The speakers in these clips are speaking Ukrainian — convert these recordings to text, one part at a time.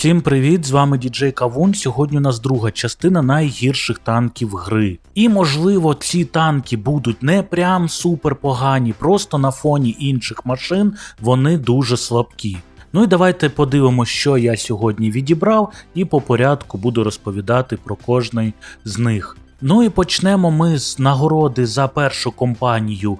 Всім привіт! З вами діджей Кавун. Сьогодні у нас друга частина найгірших танків гри. І можливо, ці танки будуть не прям супер погані, просто на фоні інших машин вони дуже слабкі. Ну і давайте подивимося, що я сьогодні відібрав, і по порядку буду розповідати про кожний з них. Ну і почнемо ми з нагороди за першу компанію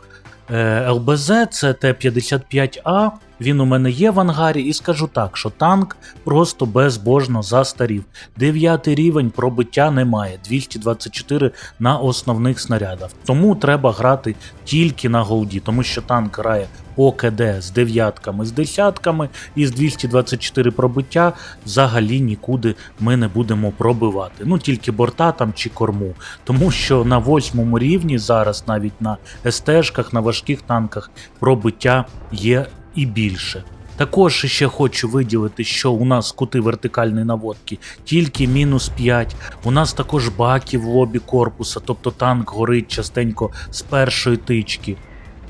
е, ЛБЗ, це Т-55А. Він у мене є в ангарі, і скажу так, що танк просто безбожно застарів. Дев'ятий рівень пробиття немає, 224 на основних снарядах. Тому треба грати тільки на голді, тому що танк грає по КД з дев'ятками, з десятками, і з 224 пробиття взагалі нікуди ми не будемо пробивати. Ну тільки борта там чи корму. Тому що на восьмому рівні зараз навіть на СТ-шках, на важких танках пробиття є і більше. Також ще хочу виділити, що у нас кути вертикальної наводки тільки мінус 5. У нас також баки в лобі корпуса, тобто танк горить частенько з першої тички.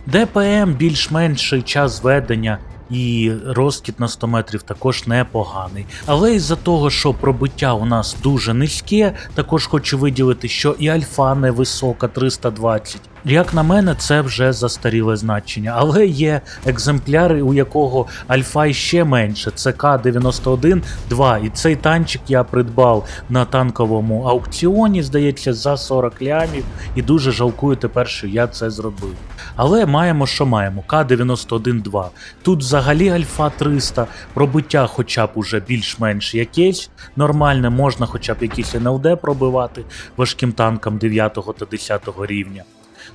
ДПМ більш-менший час ведення і розкіт на 100 метрів також непоганий. Але із-за того, що пробиття у нас дуже низьке, також хочу виділити, що і альфа невисока 320. Як на мене, це вже застаріле значення, але є екземпляри, у якого альфа ще менше. Це К-91 2. І цей танчик я придбав на танковому аукціоні, здається, за 40 лямів, і дуже жалкую тепер, що я це зробив. Але маємо, що маємо. К-91 2. Тут взагалі альфа 300, пробиття хоча б уже більш-менш якесь нормальне, можна хоча б якісь НЛД пробивати важким танкам 9 та 10 рівня.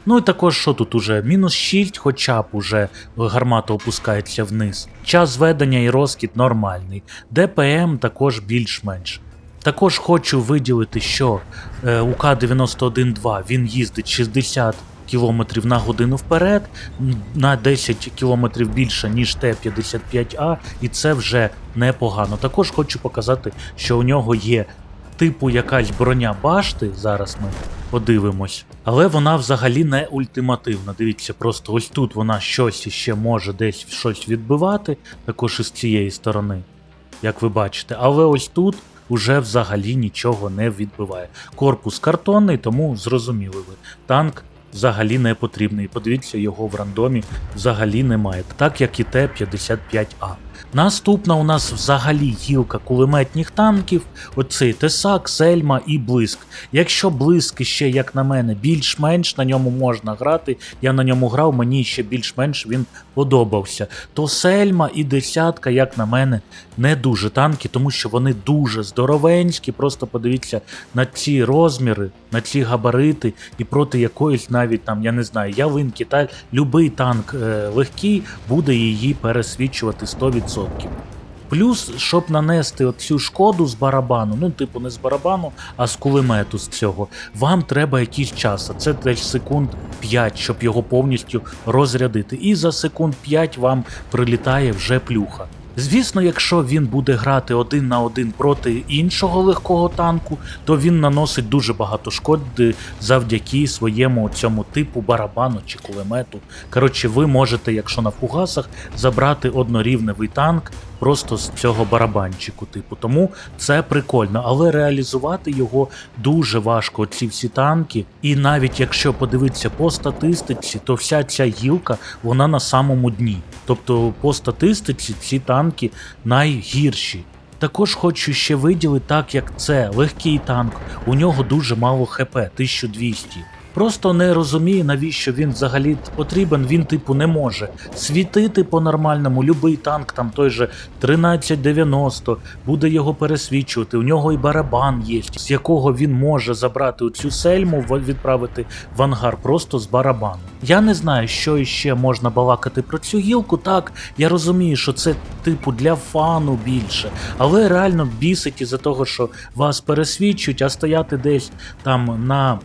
Ну і також, що тут уже мінус 6, хоча б уже гармата опускається вниз. Час зведення і розкіт нормальний. ДПМ також більш-менш. Також хочу виділити, що е, у К-91-2 він їздить 60 км на годину вперед, на 10 км більше, ніж Т-55А, і це вже непогано. Також хочу показати, що у нього є типу якась броня башти, зараз ми подивимось. Але вона взагалі не ультимативна. Дивіться, просто ось тут вона щось іще може десь щось відбивати, також із цієї сторони, як ви бачите. Але ось тут уже взагалі нічого не відбиває. Корпус картонний, тому зрозуміли ви. Танк взагалі не потрібний. Подивіться, його в рандомі взагалі немає, так як і Т-55А. Наступна у нас взагалі гілка кулеметних танків, оцей Тесак, Сельма і Блиск. Якщо Блиск ще, як на мене, більш-менш на ньому можна грати, я на ньому грав, мені ще більш-менш він подобався. То Сельма і десятка, як на мене, не дуже танки, тому що вони дуже здоровенські. Просто подивіться на ці розміри, на ці габарити, і проти якоїсь навіть там, я не знаю, ялинки та любий танк е, легкий буде її пересвідчувати 100%. Плюс, щоб нанести цю шкоду з барабану, ну, типу, не з барабану, а з кулемету з цього, вам треба якийсь час, а це десь секунд 5, щоб його повністю розрядити. І за секунд 5 вам прилітає вже плюха. Звісно, якщо він буде грати один на один проти іншого легкого танку, то він наносить дуже багато шкоди завдяки своєму цьому типу барабану чи кулемету. Коротше, ви можете, якщо на фугасах, забрати однорівневий танк просто з цього барабанчику, типу. Тому це прикольно, але реалізувати його дуже важко. Ці всі танки. І навіть якщо подивитися по статистиці, то вся ця гілка вона на самому дні. Тобто, по статистиці ці танки найгірші. Також хочу ще виділити, так як це легкий танк, у нього дуже мало ХП 1200. Просто не розумію, навіщо він взагалі потрібен. Він, типу, не може світити по-нормальному. Любий танк, там той же 1390, буде його пересвічувати. У нього і барабан є, з якого він може забрати цю сельму, відправити в ангар просто з барабану. Я не знаю, що іще можна балакати про цю гілку. Так, я розумію, що це типу для фану більше, але реально бісить із-за того, що вас пересвічують, а стояти десь там на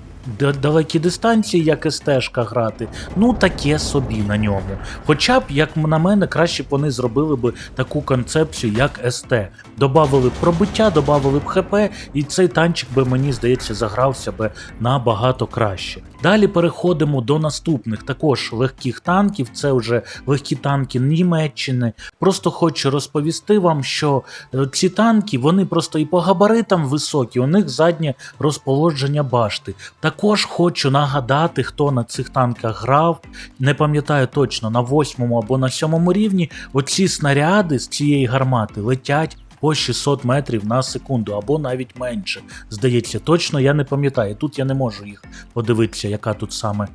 далекі дистанції, як СТ-шка грати, ну таке собі на ньому. Хоча б, як на мене, краще б вони зробили б таку концепцію, як СТ. Добавили б пробиття, добавили б ХП, і цей танчик би, мені здається, загрався би набагато краще. Далі переходимо до наступних також легких танків. Це вже легкі танки Німеччини. Просто хочу розповісти вам, що е, ці танки вони просто і по габаритам високі, у них заднє розположення башти. Також хочу нагадати, хто на цих танках грав. Не пам'ятаю точно на восьмому або на сьомому рівні. Оці снаряди з цієї гармати летять. По 600 метрів на секунду, або навіть менше. Здається, точно я не пам'ятаю. Тут я не можу їх подивитися, яка тут саме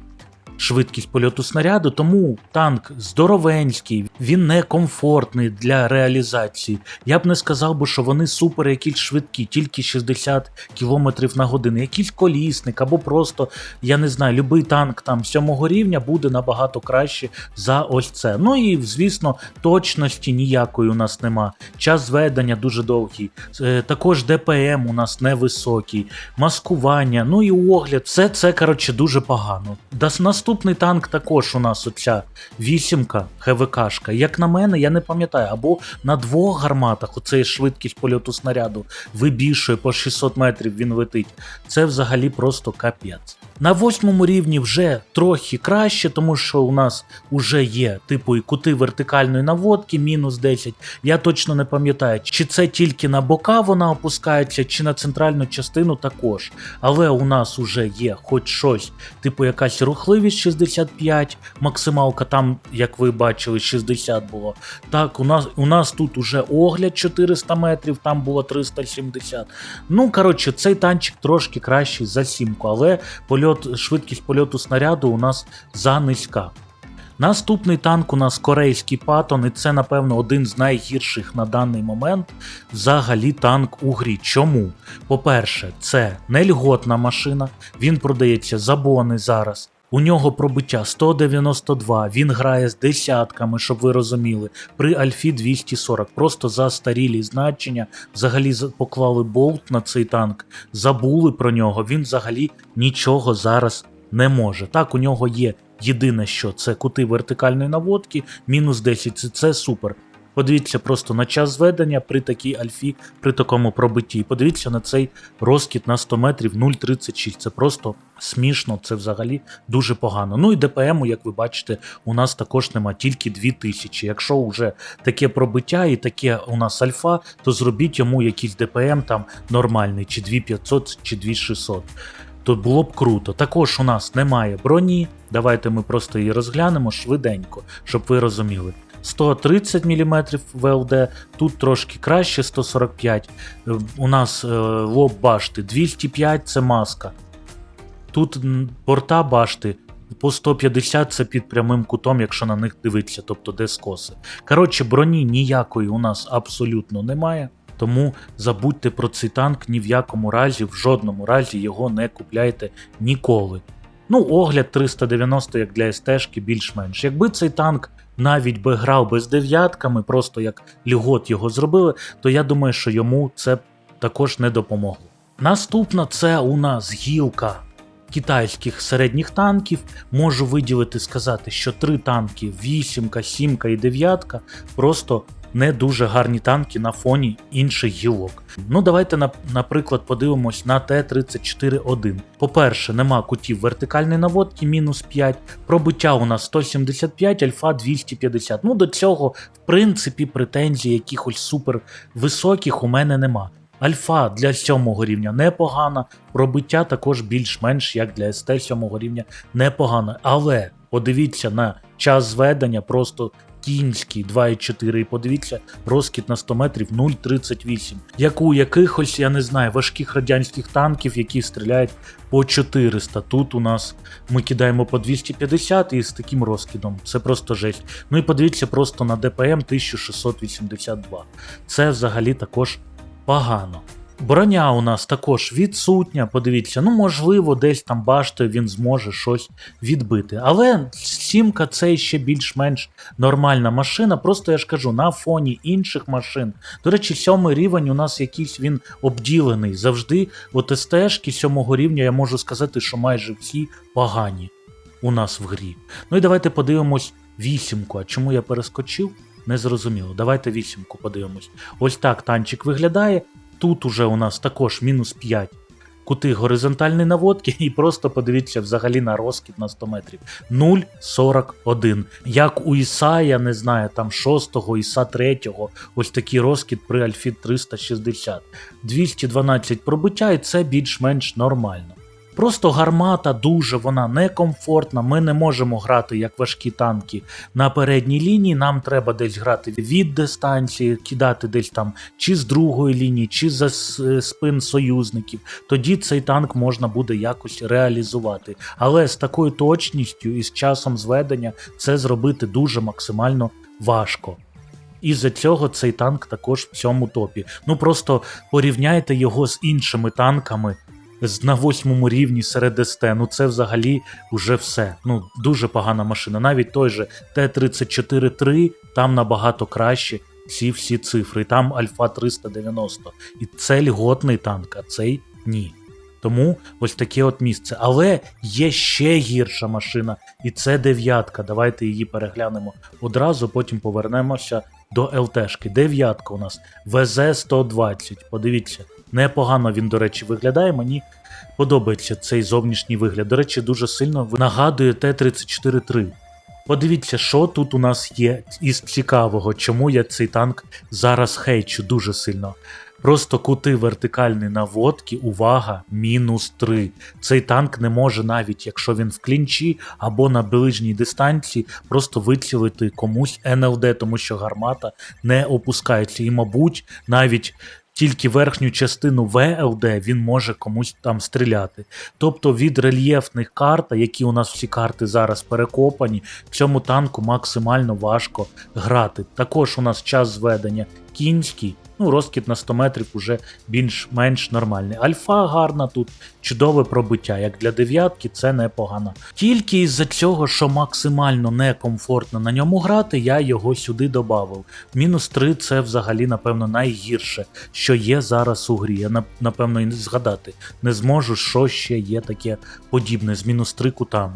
швидкість польоту снаряду, тому танк здоровенський, він не комфортний для реалізації. Я б не сказав би, що вони супер якісь швидкі, тільки 60 км на годину. Якийсь колісник або просто, я не знаю, любий танк там сьомого рівня буде набагато краще за ось це. Ну і звісно, точності ніякої у нас нема. Час зведення дуже довгий. Е, Також ДПМ у нас невисокий, маскування, ну і огляд. Все це коротше дуже погано. Дас- Наступний танк також у нас оця вісімка ХВКшка. Як на мене, я не пам'ятаю, або на двох гарматах оцей швидкість польоту снаряду вибільшує по 600 метрів він летить. Це взагалі просто капець. На восьмому рівні вже трохи краще, тому що у нас вже є типу і кути вертикальної наводки, мінус 10. Я точно не пам'ятаю, чи це тільки на бока вона опускається, чи на центральну частину також. Але у нас уже є хоч щось, типу якась рухливість 65, максималка там, як ви бачили, 60 було. Так, у нас у нас тут уже огляд 400 метрів, там було 370. Ну, коротше, цей танчик трошки кращий за сімку, але польот, швидкість польоту снаряду у нас за низька. Наступний танк у нас корейський патон, і це, напевно, один з найгірших на даний момент взагалі танк у грі. Чому? По-перше, це нельготна машина, він продається за бони зараз. У нього пробиття 192, він грає з десятками, щоб ви розуміли. При Альфі 240. Просто застарілі значення. Взагалі за- поклали болт на цей танк, забули про нього. Він взагалі нічого зараз не може. Так, у нього є єдине, що це кути вертикальної наводки, мінус 10, це, це супер. Подивіться просто на час зведення при такій альфі, при такому пробитті. Подивіться на цей розкіт на 100 метрів 0,36. Це просто смішно, це взагалі дуже погано. Ну і ДПМу, як ви бачите, у нас також нема тільки 2000. Якщо вже таке пробиття і таке у нас альфа, то зробіть йому якийсь ДПМ там нормальний, чи 2500, чи 2600 то було б круто. Також у нас немає броні. Давайте ми просто її розглянемо швиденько, щоб ви розуміли. 130 мм ВЛД, тут трошки краще 145 Е, У нас е, лоб башти 205 це маска. Тут борта башти по 150 це під прямим кутом, якщо на них дивитися, тобто де скоси. Коротше, броні ніякої у нас абсолютно немає. Тому забудьте про цей танк ні в якому разі, в жодному разі його не купляйте ніколи. Ну, огляд 390 як для СТшки більш-менш. Якби цей танк навіть би грав би з дев'ятками, просто як льгот його зробили, то я думаю, що йому це також не допомогло. Наступна це у нас гілка китайських середніх танків. Можу виділити сказати, що три танки: вісімка, сімка і дев'ятка просто не дуже гарні танки на фоні інших гілок. Ну давайте наприклад подивимось на Т-34-1. По-перше, нема кутів вертикальної наводки, мінус 5. Пробиття у нас 175, альфа 250. Ну до цього, в принципі, претензій якихось супер високих у мене нема. Альфа для сьомого рівня непогана, пробиття також більш-менш як для СТ сьомого рівня непогано. Але подивіться на час зведення, просто кінський 2,4 і подивіться розкіт на 100 метрів 0,38. Як у якихось, я не знаю, важких радянських танків, які стріляють по 400. Тут у нас ми кидаємо по 250 і з таким розкидом. Це просто жесть. Ну і подивіться просто на ДПМ 1682. Це взагалі також погано. Броня у нас також відсутня, подивіться, ну можливо, десь там баштою він зможе щось відбити. Але сімка це ще більш-менш нормальна машина. Просто я ж кажу, на фоні інших машин. До речі, сьомий рівень у нас якийсь він обділений. Завжди от СТшки сьомого рівня я можу сказати, що майже всі погані у нас в грі. Ну і давайте подивимось вісімку. А чому я перескочив? Не зрозуміло. Давайте вісімку подивимось. Ось так танчик виглядає. Тут уже у нас також мінус 5 кути горизонтальної наводки, і просто подивіться взагалі на розкид на 100 метрів. 0,41. Як у Іса, я не знаю, там 6-го, Іса 3-го, ось такий розкид при Альфі 360. 212 пробиття, і це більш-менш нормально. Просто гармата дуже вона некомфортна. Ми не можемо грати як важкі танки на передній лінії. Нам треба десь грати від дистанції, кидати десь там чи з другої лінії, чи за спин союзників. Тоді цей танк можна буде якось реалізувати. Але з такою точністю і з часом зведення це зробити дуже максимально важко. І за цього цей танк також в цьому топі. Ну просто порівняйте його з іншими танками на восьмому рівні серед СТ. Ну це взагалі вже все. Ну дуже погана машина. Навіть той же Т-34-3 там набагато краще ці всі цифри. Там Альфа 390. І це льготний танк, а цей ні. Тому ось таке от місце. Але є ще гірша машина, і це дев'ятка. Давайте її переглянемо одразу, потім повернемося до ЛТшки. Дев'ятка у нас ВЗ-120. Подивіться, непогано він, до речі, виглядає. Мені подобається цей зовнішній вигляд. До речі, дуже сильно нагадує Т-34-3. Подивіться, що тут у нас є із цікавого, чому я цей танк зараз хейчу дуже сильно. Просто кути вертикальні наводки, увага, мінус 3. Цей танк не може навіть, якщо він в клінчі або на ближній дистанції, просто вицілити комусь НЛД, тому що гармата не опускається. І, мабуть, навіть тільки верхню частину ВЛД він може комусь там стріляти. Тобто від рельєфних карт, які у нас всі карти зараз перекопані, цьому танку максимально важко грати. Також у нас час зведення кінський. Ну, розкид на 100 метрів уже більш-менш нормальний. Альфа гарна тут, чудове пробиття. Як для дев'ятки, це непогано. Тільки із-за цього, що максимально некомфортно на ньому грати, я його сюди додав. Мінус 3 це взагалі, напевно, найгірше, що є зараз у грі. Я напевно і не згадати не зможу, що ще є таке подібне з мінус 3 кутами.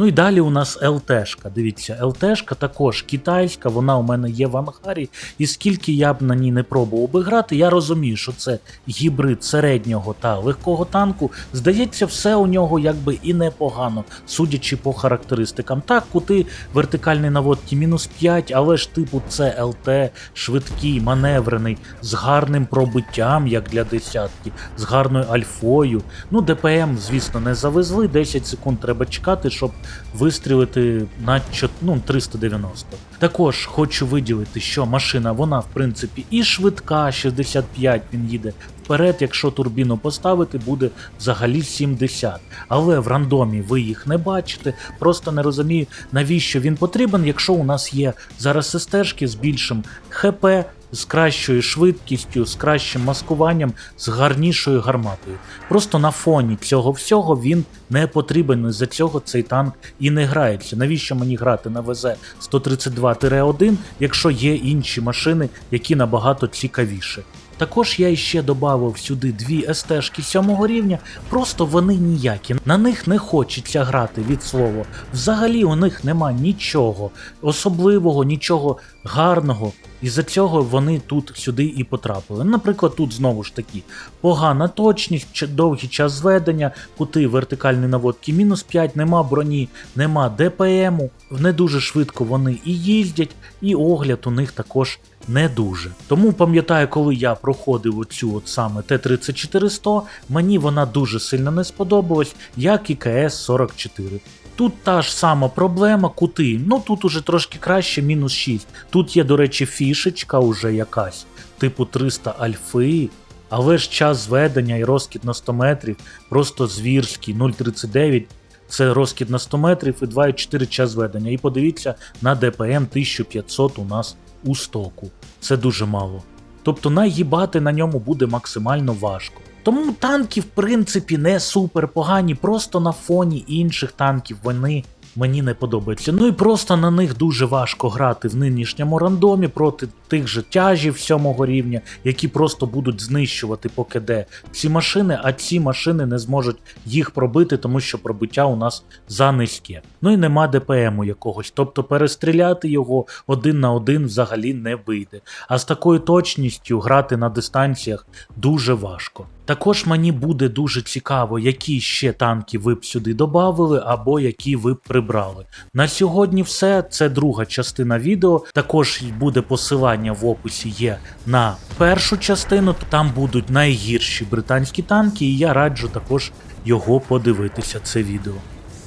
Ну і далі у нас ЛТшка. Дивіться, ЛТшка також китайська, вона у мене є в ангарі. І скільки я б на ній не пробував би грати, я розумію, що це гібрид середнього та легкого танку. Здається, все у нього якби і непогано, судячи по характеристикам. Так, кути вертикальний наводки мінус 5, але ж типу це ЛТ, швидкий, маневрений, з гарним пробиттям, як для десятки, з гарною альфою. Ну, ДПМ, звісно, не завезли. 10 секунд треба чекати, щоб вистрілити на ну, 390. Також хочу виділити, що машина, вона в принципі і швидка, 65 він їде вперед, якщо турбіну поставити, буде взагалі 70. Але в рандомі ви їх не бачите. Просто не розумію, навіщо він потрібен, якщо у нас є зараз стежки з більшим ХП, з кращою швидкістю, з кращим маскуванням, з гарнішою гарматою. Просто на фоні цього всього він не потрібен. За цього цей танк і не грається. Навіщо мені грати на ВЗ 132-1, якщо є інші машини, які набагато цікавіші? Також я іще додав сюди дві СТшки рівня, просто вони ніякі. На них не хочеться грати від слова. Взагалі у них нема нічого особливого, нічого гарного. І за цього вони тут сюди і потрапили. Наприклад, тут знову ж таки погана точність, довгий час зведення, кути вертикальної наводки мінус 5, нема броні, нема ДПМу. Не дуже швидко вони і їздять, і огляд у них також не дуже. Тому пам'ятаю, коли я проходив оцю от саме Т-34-100, мені вона дуже сильно не сподобалась, як і КС-44. Тут та ж сама проблема, кути. Ну тут уже трошки краще, мінус 6. Тут є, до речі, фішечка уже якась, типу 300 альфи. Але ж час зведення і розкид на 100 метрів просто звірський, 0,39 це розкид на 100 метрів і 2,4 час зведення. І подивіться на ДПМ 1500 у нас у стоку. Це дуже мало. Тобто наїбати на ньому буде максимально важко. Тому танки, в принципі, не супер погані, просто на фоні інших танків вони мені не подобаються. Ну і просто на них дуже важко грати в нинішньому рандомі проти тих же тяжів сьомого рівня, які просто будуть знищувати по КД ці машини, а ці машини не зможуть їх пробити, тому що пробиття у нас за низьке. Ну і нема ДПМу якогось, тобто перестріляти його один на один взагалі не вийде. А з такою точністю грати на дистанціях дуже важко. Також мені буде дуже цікаво, які ще танки ви б сюди додали, або які ви б прибрали. На сьогодні все. Це друга частина відео. Також буде посилання в описі є на першу частину. Там будуть найгірші британські танки, і я раджу також його подивитися. Це відео.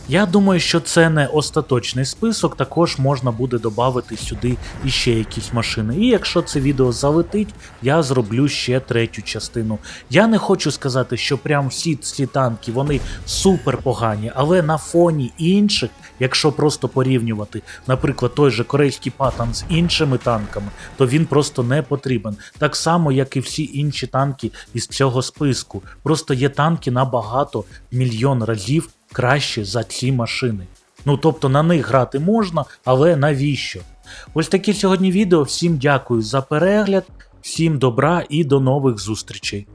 Я думаю, що це не остаточний список, також можна буде додати сюди іще якісь машини. І якщо це відео залетить, я зроблю ще третю частину. Я не хочу сказати, що прям всі ці танки вони супер погані, але на фоні інших, якщо просто порівнювати, наприклад, той же корейський патан з іншими танками, то він просто не потрібен. Так само, як і всі інші танки із цього списку. Просто є танки набагато мільйон разів краще за ці машини. Ну тобто на них грати можна, але навіщо? Ось таке сьогодні відео. Всім дякую за перегляд, всім добра і до нових зустрічей.